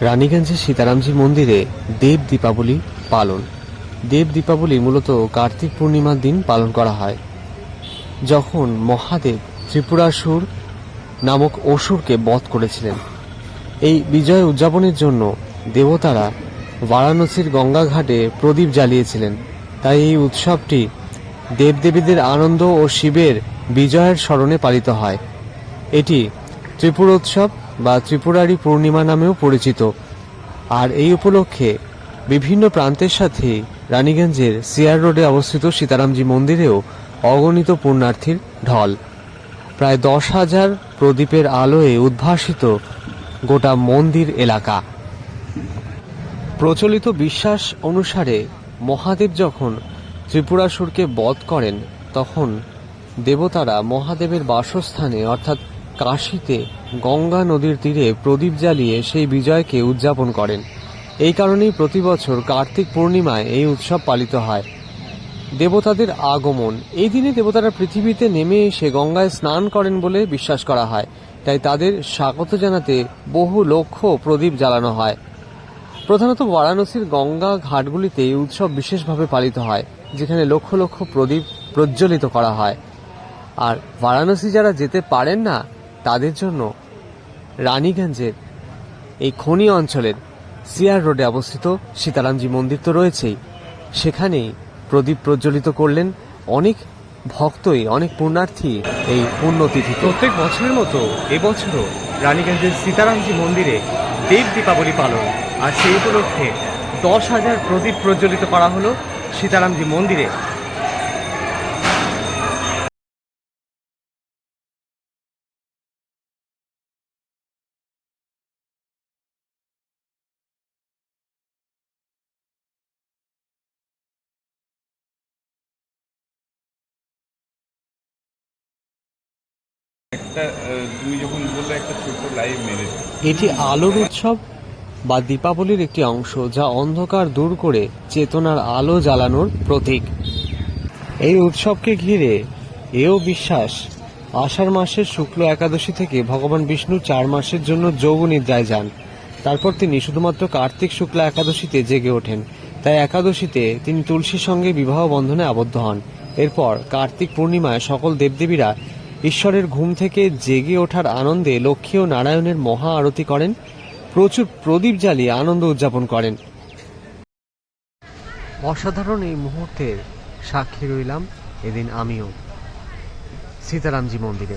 রানীগঞ্জের সীতারামজি মন্দিরে দেব দীপাবলি পালন। দেব দীপাবলি মূলত কার্তিক পূর্ণিমার দিন পালন করা হয়। যখন মহাদেব ত্রিপুরাসুর নামক অসুরকে বধ করেছিলেন। এই বিজয় উদযাপনের জন্য দেবতারা বারাণসীর গঙ্গাঘাটে প্রদীপ জ্বালিয়েছিলেন। তাই এই উৎসবটি দেবদেবীদের আনন্দ ও শিবের বিজয়ের স্মরণে পালিত হয়। এটি ত্রিপুরোৎসব বা ত্রিপুরারি পূর্ণিমা নামেও পরিচিত। আর এই উপলক্ষে বিভিন্ন প্রান্তের সাথে রানীগঞ্জের সিয়ার রোডে অবস্থিত সীতারামজি মন্দিরেও অগণিত পুণ্যার্থীর ঢল। প্রায় দশ হাজার প্রদীপের আলোয় উদ্ভাসিত গোটা মন্দির এলাকা। প্রচলিত বিশ্বাস অনুসারে মহাদেব যখন ত্রিপুরাসুরকে বধ করেন, তখন দেবতারা মহাদেবের বাসস্থানে, অর্থাৎ কাশীতে গঙ্গা নদীর তীরে প্রদীপ জ্বালিয়ে সেই বিজয়কে উদযাপন করেন। এই কারণেই প্রতি বছর কার্তিক পূর্ণিমায় এই উৎসব পালিত হয়। দেবতাদের আগমন। এই দিনে দেবতারা পৃথিবীতে নেমে এসে গঙ্গায় স্নান করেন বলে বিশ্বাস করা হয়। তাই তাদের স্বাগত জানাতে বহু লক্ষ প্রদীপ জ্বালানো হয়। প্রধানত বারাণসীর গঙ্গা ঘাটগুলিতে এই উৎসব বিশেষভাবে পালিত হয়, যেখানে লক্ষ লক্ষ প্রদীপ প্রজ্বলিত করা হয়। আর বারাণসী যারা যেতে পারেন না তাদের জন্য রানীগঞ্জের এই খনি অঞ্চলের সিআর রোডে অবস্থিত সীতারামজি মন্দির তো রয়েছেই। সেখানেই প্রদীপ প্রজ্বলিত করলেন অনেক ভক্তই, অনেক পুণ্যার্থী এই পুণ্যতিথি প্রত্যেক বছরের মতো এবছরও রানীগঞ্জের সীতারামজি মন্দিরে দেব দীপাবলি পালন। আর সেই উপলক্ষে দশ হাজার প্রদীপ প্রজ্বলিত করা হলো সীতারামজি মন্দিরে। একটা তুমি যখন বললে একটা লাইভ এটি আলোর উৎসব বা দীপাবলির একটি অংশ যা অন্ধকার দূর করে চেতনার আলো জ্বালানোর প্রতীক। এই উৎসবকে ঘিরে এও বিশ্বাস, আষাঢ় মাসের শুক্ল একাদশী থেকে ভগবান বিষ্ণু চার মাসের জন্য যোগ নিদ্রায় যান। তারপর তিনি শুধুমাত্র কার্তিক শুক্লা একাদশীতে জেগে ওঠেন। তাই একাদশীতে তিনি তুলসীর সঙ্গে বিবাহ বন্ধনে আবদ্ধ হন। এরপর কার্তিক পূর্ণিমায় সকল দেবদেবীরা ঈশ্বরের ঘুম থেকে জেগে ওঠার আনন্দে লক্ষ্মী ও নারায়ণের মহা আরতি করেন। প্রচুর প্রদীপ জ্বালিয়ে আনন্দ উদযাপন করেন। অসাধারণ এই মুহূর্তের সাক্ষী রইলাম এদিন আমিও। সীতারামজি মন্দিরে।